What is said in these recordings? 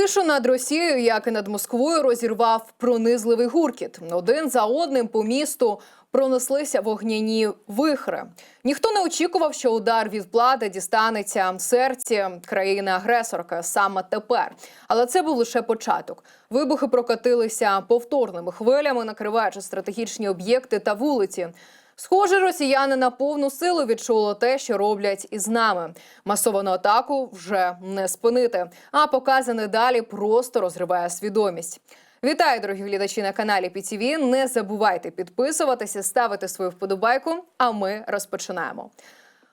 Тишу над Росією, як і над Москвою, розірвав пронизливий гуркіт. Один за одним по місту пронеслися вогняні вихри. Ніхто не очікував, що удар від влади дістанеться серці країни-агресорки саме тепер. Але це був лише початок. Вибухи прокатилися повторними хвилями, накриваючи стратегічні об'єкти та вулиці. Схоже, росіяни на повну силу відчули те, що роблять із нами. Масовану атаку вже не спинити. А показане далі просто розриває свідомість. Вітаю, дорогі глядачі на каналі ПІТІВІ. Не забувайте підписуватися, ставити свою вподобайку. А ми розпочинаємо.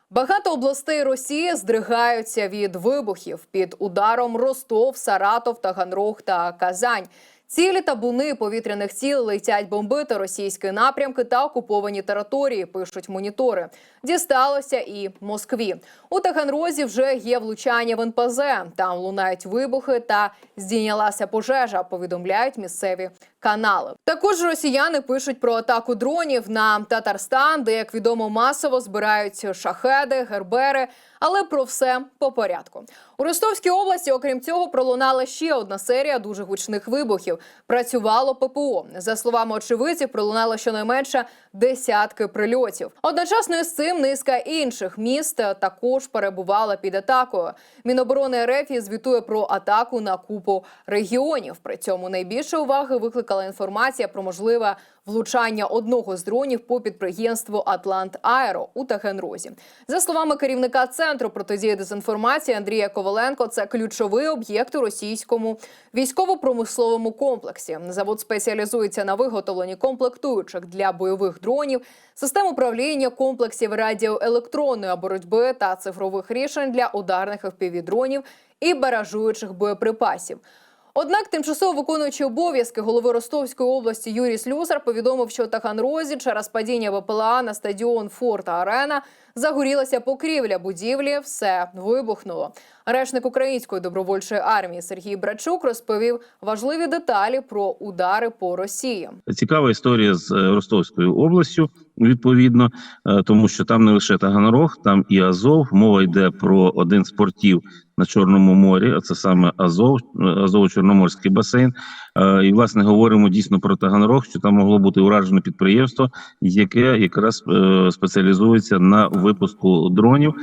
Багато областей Росії здригаються від вибухів під ударом Ростов, Саратов, Таганрог та Казань. Цілі табуни повітряних ціл летять бомбити російські напрямки та окуповані території. Пишуть монітори. Дісталося і Москві. У Таганрозі вже є влучання в НПЗ. Там лунають вибухи та здійнялася пожежа. Повідомляють місцеві канали. Також росіяни пишуть про атаку дронів на Татарстан, де як відомо масово збирають шахеди, гербери. Але про все по порядку. У Ростовській області, окрім цього, пролунала ще одна серія дуже гучних вибухів. Працювало ППО. За словами очевидців, пролунало щонайменше десятки прильотів. Одночасно із цим низка інших міст також перебувала під атакою. Міноборони РФ звітує про атаку на купу регіонів. При цьому найбільше уваги викликала інформація про можливе влучання одного з дронів по підприємству Атлант Аеро у Таганрозі. За словами керівника центру протидії дезінформації Андрія Коваленко, це ключовий об'єкт у російському військово-промисловому комплексі. Завод спеціалізується на виготовленні комплектуючих для бойових дронів, систем управління комплексів радіоелектронної боротьби та цифрових рішень для ударних FPV-дронів і баражуючих боєприпасів. Однак, тимчасово виконуючий обов'язки голови Ростовської області Юрій Слюсар повідомив, що в Таганрозі через падіння ВПЛА на стадіон Форта Арена загорілася покрівля будівлі. Все вибухнуло. Речник української добровольчої армії Сергій Брачук розповів важливі деталі про удари по Росії. Цікава історія з е, Ростовською областю, відповідно, е, тому що там не лише Таганрог, там і Азов. Мова йде про один з портів на Чорному морі, а це саме Азов, е, Азово-Чорноморський басейн. Е, І власне говоримо дійсно про Таганрог, що там могло бути уражене підприємство, яке якраз спеціалізується на випуску дронів,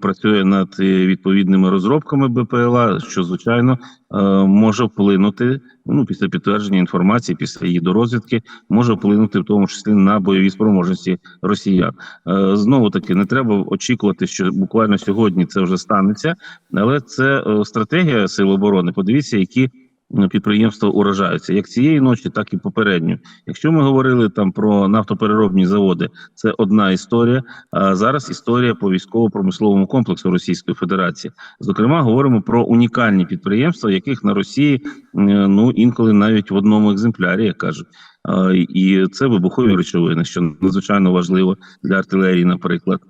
працює над е, відповідними розробками БПЛА, що звичайно е, може вплинути. Ну, після підтвердження інформації, після її дорозвідки, може вплинути в тому числі на бойові спроможності росіян. Е, Знову таки, не треба очікувати, що буквально сьогодні це вже станеться, але це е, стратегія сил оборони. Подивіться, які підприємства уражаються як цієї ночі, так і попередньо. Якщо ми говорили там про нафтопереробні заводи, це одна історія. А зараз історія по військово-промисловому комплексу Російської Федерації. Зокрема, говоримо про унікальні підприємства, яких на Росії ну інколи навіть в одному екземплярі, як кажуть. І це вибухові речовини, що надзвичайно важливо для артилерії, наприклад.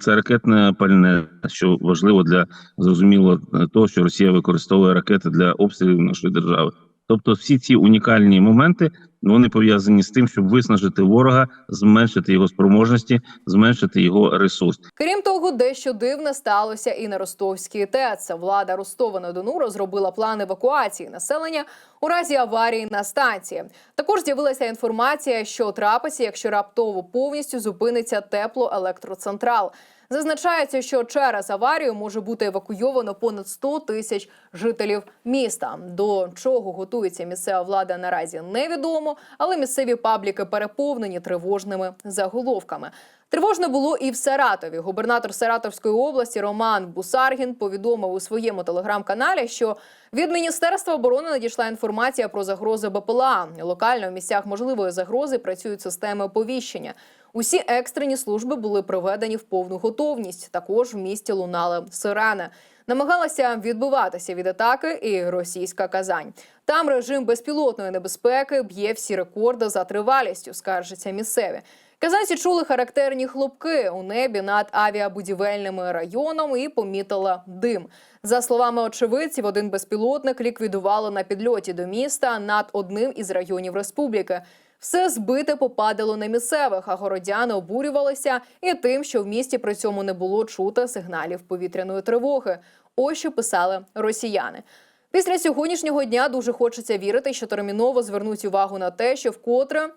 Це ракетне пальне, що важливо для зрозуміло того, що Росія використовує ракети для обстрілів нашої держави. Тобто, всі ці унікальні моменти вони пов'язані з тим, щоб виснажити ворога, зменшити його спроможності, зменшити його ресурс. Крім того, дещо дивне сталося і на Ростовській ТЕЦ. Влада Ростова на Дону розробила план евакуації населення у разі аварії на станції. Також з'явилася інформація, що трапиться, якщо раптово повністю зупиниться теплоелектроцентрал. Зазначається, що через аварію може бути евакуйовано понад 100 тисяч жителів міста. До чого готується місцева влада наразі невідомо, але місцеві пабліки переповнені тривожними заголовками. Тривожно було і в Саратові. Губернатор Саратовської області Роман Бусаргін повідомив у своєму телеграм-каналі, що від міністерства оборони надійшла інформація про загрози БПЛА. Локально в місцях можливої загрози працюють системи оповіщення. Усі екстрені служби були приведені в повну готовність. Також в місті лунали сирени. Намагалася відбиватися від атаки і російська Казань. Там режим безпілотної небезпеки б'є всі рекорди за тривалістю, скаржаться місцеві. Казанці чули характерні хлопки у небі над авіабудівельними районом і помітила дим. За словами очевидців, один безпілотник ліквідували на підльоті до міста над одним із районів республіки. Все збите попадало на місцевих, а городяни обурювалися і тим, що в місті при цьому не було чути сигналів повітряної тривоги. Ось що писали росіяни. Після сьогоднішнього дня дуже хочеться вірити, що терміново звернуть увагу на те, що вкотре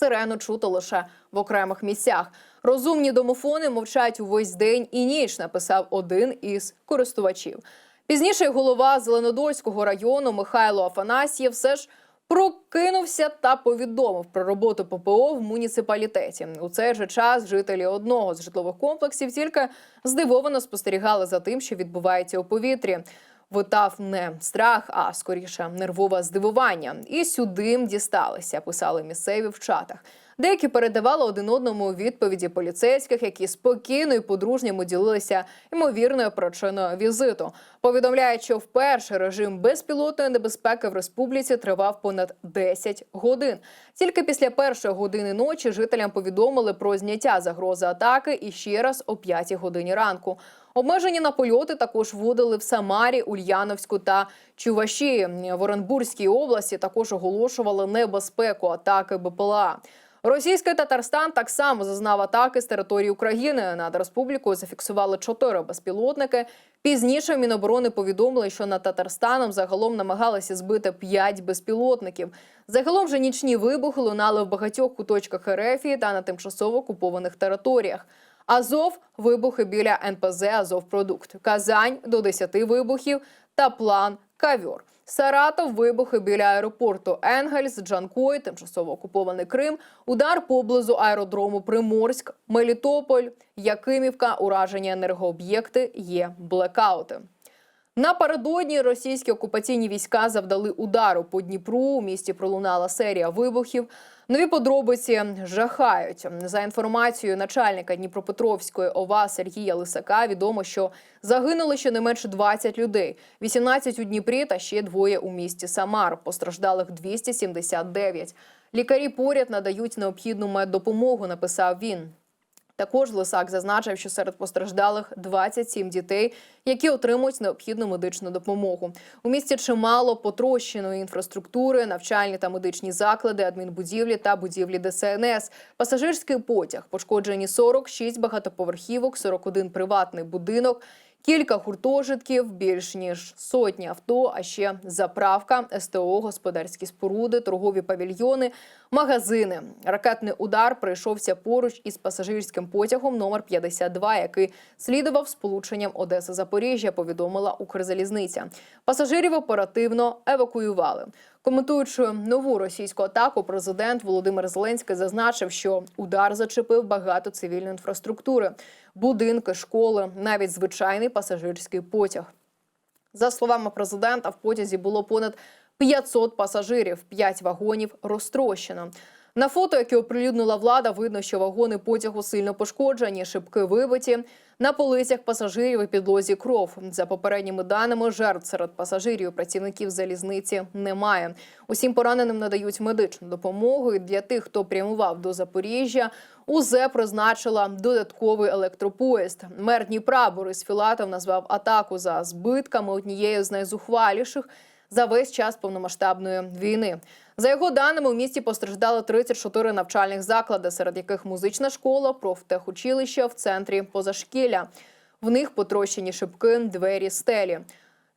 сирену чути лише в окремих місцях. Розумні домофони мовчать увесь день і ніч, написав один із користувачів. Пізніше голова Зеленодольського району Михайло Афанасьєв все ж прокинувся та повідомив про роботу ППО в муніципалітеті. У цей же час жителі одного з житлових комплексів тільки здивовано спостерігали за тим, що відбувається у повітрі. Витав не страх, а скоріше нервове здивування. І сюди дісталися, писали місцеві в чатах. Деякі передавали один одному відповіді поліцейських, які спокійно і по-дружньому ділилися ймовірною причиною візиту. Повідомляють, що вперше режим безпілотної небезпеки в республіці тривав понад 10 годин. Тільки після першої години ночі жителям повідомили про зняття загрози атаки і ще раз о 5 годині ранку. Обмеження на польоти також вводили в Самарі, Ульяновську та Чувашії. В Оренбурзькій області також оголошували небезпеку атаки БПЛА. Російський Татарстан так само зазнав атаки з території України. Над республікою зафіксували чотири безпілотники. Пізніше Міноборони повідомили, що над Татарстаном загалом намагалися збити п'ять безпілотників. Загалом же нічні вибухи лунали в багатьох куточках РФ та на тимчасово окупованих територіях. Азов вибухи біля НПЗ Азовпродукт, Казань до 10 вибухів та план Кавьор. Саратов вибухи біля аеропорту Енгельс, Джанкой, тимчасово окупований Крим, удар поблизу аеродрому Приморськ, Мелітополь, Якимівка, ураження енергооб'єкти, є блекаути. Напередодні російські окупаційні війська завдали удару по Дніпру. У місті пролунала серія вибухів. Нові подробиці жахають. За інформацією начальника Дніпропетровської ОВА Сергія Лисака, відомо, що загинули щонайменше 20 людей, 18 у Дніпрі та ще двоє у місті Самар. Постраждалих 279. Лікарі поряд надають необхідну меддопомогу. Написав він. Також Лисак зазначив, що серед постраждалих 27 дітей, які отримують необхідну медичну допомогу. У місті чимало потрощеної інфраструктури, навчальні та медичні заклади, адмінбудівлі та будівлі ДСНС. Пасажирський потяг пошкоджені 46 багатоповерхівок, 41 приватний будинок. Кілька гуртожитків, більш ніж сотні авто, а ще заправка, СТО, господарські споруди, торгові павільйони, магазини. Ракетний удар прийшовся поруч із пасажирським потягом номер 52, який слідував сполученням Одеса Запоріжжя. Повідомила Укрзалізниця. Пасажирів оперативно евакуювали. Коментуючи нову російську атаку, президент Володимир Зеленський зазначив, що удар зачепив багато цивільної інфраструктури, будинки, школи, навіть звичайний пасажирський потяг. За словами президента, в потязі було понад 500 пасажирів, 5 вагонів розтрощено. На фото, яке оприлюднила влада, видно, що вагони потягу сильно пошкоджені, шибки вибиті. На полицях пасажирів і підлозі кров. За попередніми даними, жертв серед пасажирів працівників залізниці немає. Усім пораненим надають медичну допомогу. І для тих, хто прямував до Запоріжжя, УЗ призначила додатковий електропоїзд. Мер Дніпра Борис Філатов назвав атаку за збитками однією з найзухваліших за весь час повномасштабної війни. За його даними, у місті постраждали 34 навчальних заклади, серед яких музична школа, профтехучилище в центрі позашкілля. В них потрощені шибки, двері, стелі.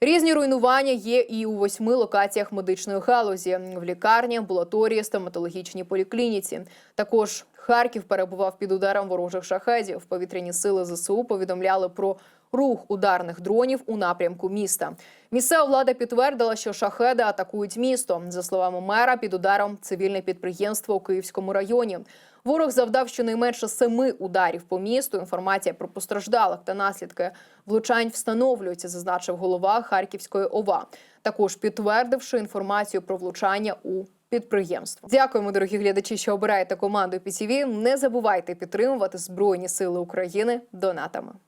Різні руйнування є і у восьми локаціях медичної галузі в лікарні, амбулаторії, стоматологічній поліклініці. Також Харків перебував під ударом ворожих шахедів. Повітряні сили ЗСУ повідомляли про рух ударних дронів у напрямку міста. Місцева влада підтвердила, що шахеди атакують місто. За словами мера, під ударом цивільне підприємство у Київському районі. Ворог завдав щонайменше семи ударів по місту. Інформація про постраждалих та наслідки влучань встановлюється, зазначив голова Харківської ОВА. Також підтвердивши інформацію про влучання у підприємство. Дякуємо, дорогі глядачі, що обираєте команду ПІТІВІ. Не забувайте підтримувати Збройні Сили України донатами.